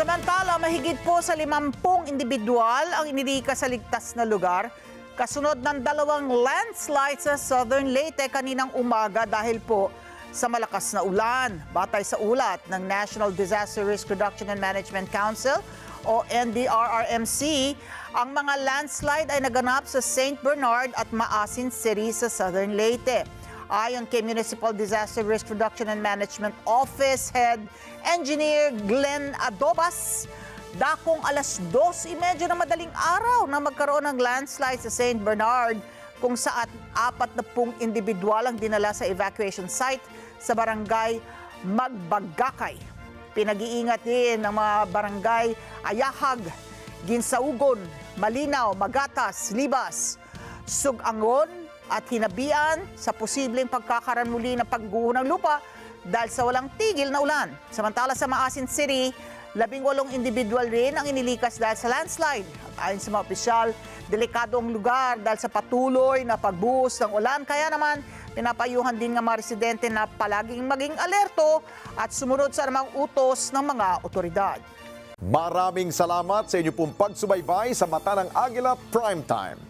Samantala, mahigit po sa 50 individual ang inilikas sa ligtas na lugar kasunod ng dalawang landslides sa Southern Leyte kaninang umaga dahil po sa malakas na ulan. Batay sa ulat ng National Disaster Risk Reduction and Management Council o NDRRMC, ang mga landslide ay naganap sa St. Bernard at Maasin City sa Southern Leyte. Ayon kay Municipal Disaster Risk Reduction and Management Office Head Engineer Glenn Adobas, dakong alas 2.30 ng madaling araw na magkaroon ng landslide sa St. Bernard kung saan apat na pung individual ang dinala sa evacuation site sa barangay Magbagakay. Pinag-iingat din ng mga barangay Ayahag, Ginsaugon, Malinaw, Magatas, Libas, Sugangon at Hinabian sa posibleng pagkakaroon muli ng pagguho ng lupa dahil sa walang tigil na ulan. Samantala sa Maasin City, labing walong individual rin ang inilikas dahil sa landslide. At ayon sa mga opisyal, delikado ang lugar dahil sa patuloy na pagbuhos ng ulan. Kaya naman, pinapayuhan din ng mga residente na palaging maging alerto at sumunod sa namang utos ng mga otoridad. Maraming salamat sa inyo pong pagsubaybay sa Mata ng Agila Primetime.